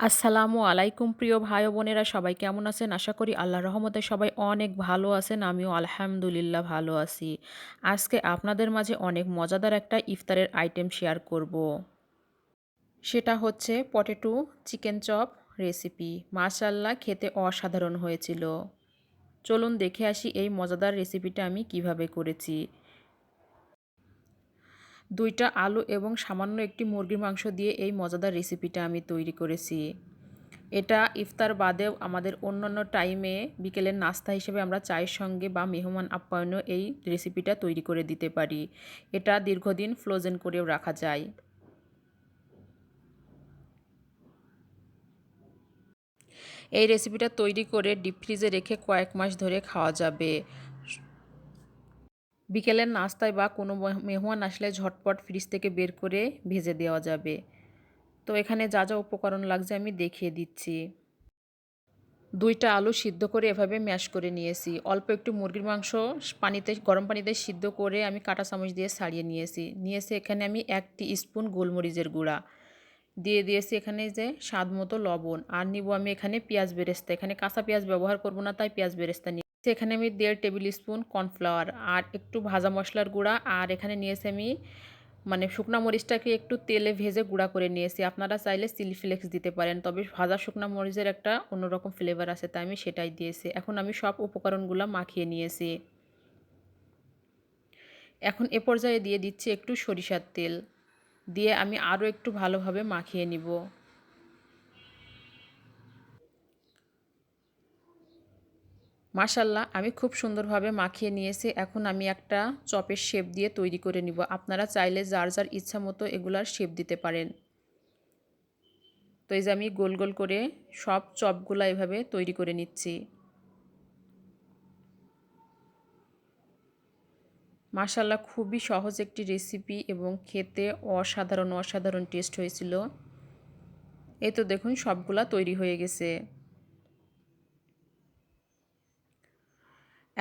আসসালামু আলাইকুম প্রিয় ভাই বোনেরা, সবাই কেমন আছেন? আশা করি আল্লাহ রহমতে সবাই অনেক ভালো আছেন, আমিও আলহামদুলিল্লাহ ভালো আছি। আজকে আপনাদের মাঝে অনেক মজাদার একটা ইফতারের আইটেম শেয়ার করব। সেটা হচ্ছে পটেটো চিকেন চপ রেসিপি মাশাল্লাহ খেতে অসাধারণ হয়েছিল। চলুন দেখে আসি এই মজাদার রেসিপিটা আমি কীভাবে করেছি। দুইটা আলু এবং সামান্য একটি মুরগির মাংস দিয়ে এই মজাদার রেসিপিটা আমি তৈরি করেছি। এটা ইফতার বাদেও আমাদের অন্যান্য টাইমে বিকেলের নাস্তা হিসেবে আমরা চায়ের সঙ্গে বা মেহমান আপ্যায়নও এই রেসিপিটা তৈরি করে দিতে পারি। এটা দীর্ঘদিন ফ্রোজেন করেও রাখা যায়। এই রেসিপিটা তৈরি করে ডিপ ফ্রিজে রেখে কয়েক মাস ধরে খাওয়া যাবে। বিকেলের নাস্তায় বা কোনো মেহমান আসলে ঝটপট ফ্রিজ থেকে বের করে ভেজে দেওয়া যাবে। তো এখানে যা যা উপকরণ লাগছে আমি দেখিয়ে দিচ্ছি। দুইটা আলু সিদ্ধ করে এভাবে ম্যাশ করে নিয়েছি। অল্প একটু মুরগির মাংস পানিতে, গরম পানিতে সিদ্ধ করে আমি কাঁটা চামচ দিয়ে ছাড়িয়ে নিয়েছি। নিয়েছি এখানে আমি এক স্পুন গোলমরিচের গুঁড়া। দিয়ে দিয়েছি এখানে যে স্বাদ মতো লবণ। আর নিব আমি এখানে পেঁয়াজ বেরেস্তা। এখানে কাঁচা পেঁয়াজ ব্যবহার করব না, তাই পেঁয়াজ বেরেস্তা এখানে আমি দেড় টেবিল স্পুন কর্নফ্লাওয়ার আর একটু ভাজা মশলার গুঁড়া। আর এখানে নিয়েছি আমি মানে শুকনা মরিচটাকে একটু তেলে ভেজে গুঁড়া করে নিয়েছি। আপনারা চাইলে চিলি ফ্লেক্স দিতে পারেন, তবে ভাজা শুকনা মরিচের একটা অন্যরকম ফ্লেভার আছে, তাই আমি সেটাই দিয়েছি। এখন আমি সব উপকরণগুলো মাখিয়ে নিয়েছি। এখন এ পর্যায়ে দিয়ে দিচ্ছি একটু সরিষার তেল। দিয়ে আমি আরও একটু ভালোভাবে মাখিয়ে নিব। মাশাল্লাহ আমি খুব সুন্দরভাবে মাখিয়ে নিয়েছি। এখন আমি একটা চপের শেপ দিয়ে তৈরি করে নিব। আপনারা চাইলে যার যার ইচ্ছা মতো এগুলার শেপ দিতে পারেন। তো এই যে আমি গোল গোল করে সব চপগুলো এভাবে তৈরি করে নিচ্ছি। মাশাল্লাহ খুবই সহজ একটি রেসিপি এবং খেতে অসাধারণ অসাধারণ টেস্ট হয়েছিল। এই তো দেখুন, সবগুলা তৈরি হয়ে গেছে।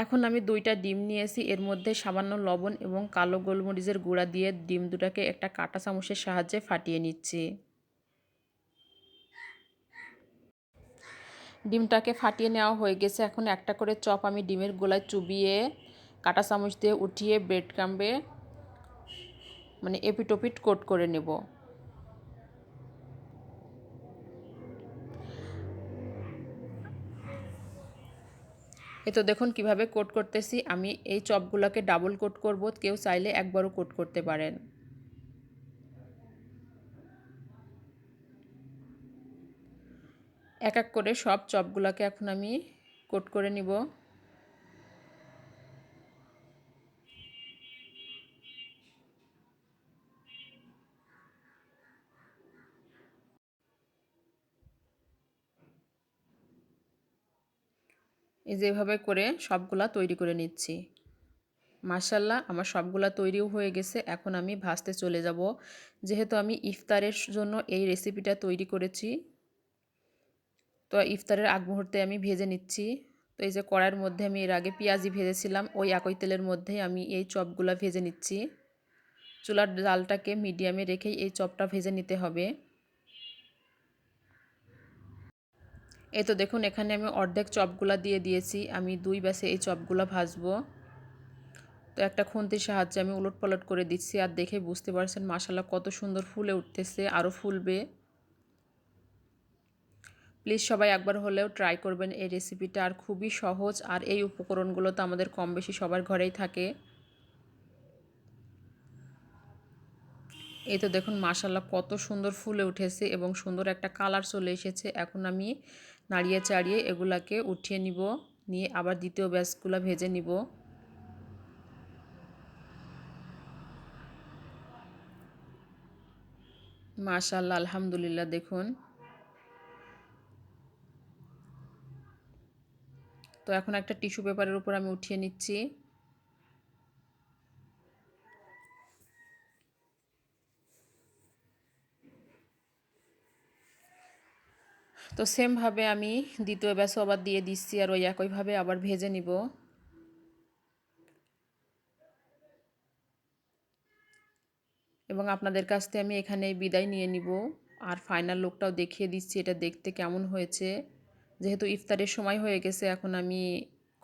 এখন আমি দুইটা ডিম নিয়েছি। এর মধ্যে সামান্য লবণ এবং কালো গোলমরিচের গুঁড়া দিয়ে ডিম দুটাকে একটা কাঁটা চামচের সাহায্যে ফাটিয়ে নিচ্ছি। ডিমটাকে ফাটিয়ে নেওয়া হয়ে গেছে। এখন একটা করে চপ আমি ডিমের গোলায় চুবিয়ে কাঁটা চামচ দিয়ে উঠিয়ে ব্রেড ক্রাম্বে মানে এপিটোপিট কোট করে নেব। এ তো দেখুন কীভাবে কোট করতেছি। আমি এই চপগুলোকে ডাবল কোট করব। কেউ চাইলে একবারও কোট করতে পারেন। এক এক করে সব চপগুলোকে এখন আমি কোট করে নিব। এই যেভাবে করে সবগুলা তৈরি করে নিচ্ছি। মাসাল্লাহ আমার সবগুলা তৈরিও হয়ে গেছে। এখন আমি ভাজতে চলে যাব। যেহেতু আমি ইফতারের জন্য এই রেসিপিটা তৈরি করেছি, তো ইফতারের আগ মুহূর্তে আমি ভেজে নিচ্ছি। তো এই যে কড়াইয়ের মধ্যে আমি এর আগে পেঁয়াজি ভেজেছিলাম, ওই একই তেলের মধ্যে আমি এই চপগুলা ভেজে নিচ্ছি। চুলার ডালটাকে মিডিয়ামে রেখেই এই চপটা ভেজে নিতে হবে। এই তো দেখুন, এখানে আমি অর্ধেক চপগুলা দিয়ে দিয়েছি। আমি দুই ব্যাসে এই চপগুলা ভাজবো। তো একটা খুন্তির সাহায্যে আমি উলট পালট করে দিচ্ছি আর দেখে বুঝতে পারছেন মাসাল্লাহ কত সুন্দর ফুলে উঠতেছে, আরও ফুলবে। প্লিজ সবাই একবার হলেও ট্রাই করবেন এই রেসিপিটা আর খুবই সহজ। আর এই উপকরণগুলো তো আমাদের কম বেশি সবার ঘরেই থাকে। এই তো দেখুন মাসাল্লাহ কত সুন্দর ফুলে উঠেছে এবং সুন্দর একটা কালার চলে এসেছে। এখন আমি নাড়িয়ে চাড়িয়ে এগুলাকে উঠিয়ে নিব, নিয়ে আবার দ্বিতীয় ব্যাসগুলো ভেজে নিব। মাশাল্লাহ আলহামদুলিল্লাহ, দেখুন। তো এখন একটা টিস্যু পেপারের উপর আমি উঠিয়ে নিচ্ছি। তো সেমভাবে আমি দ্বিতীয় ব্যাসও আবার দিয়ে দিচ্ছি আর ওই একইভাবে আবার ভেজে নিব। এবং আপনাদের কাছ থেকে আমি এখানে বিদায় নিয়ে নিব। আর ফাইনাল লুকটাও দেখিয়ে দিচ্ছি, এটা দেখতে কেমন হয়েছে। যেহেতু ইফতারের সময় হয়ে গেছে, এখন আমি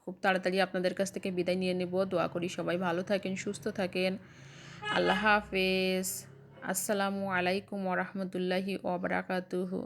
খুব তাড়াতাড়ি আপনাদের কাছ থেকে বিদায় নিয়ে নেব। দোয়া করি সবাই ভালো থাকেন, সুস্থ থাকেন। আল্লাহ হাফেজ। আসসালামু আলাইকুম ওরহমতুল্লাহি ওবরাকাতুহু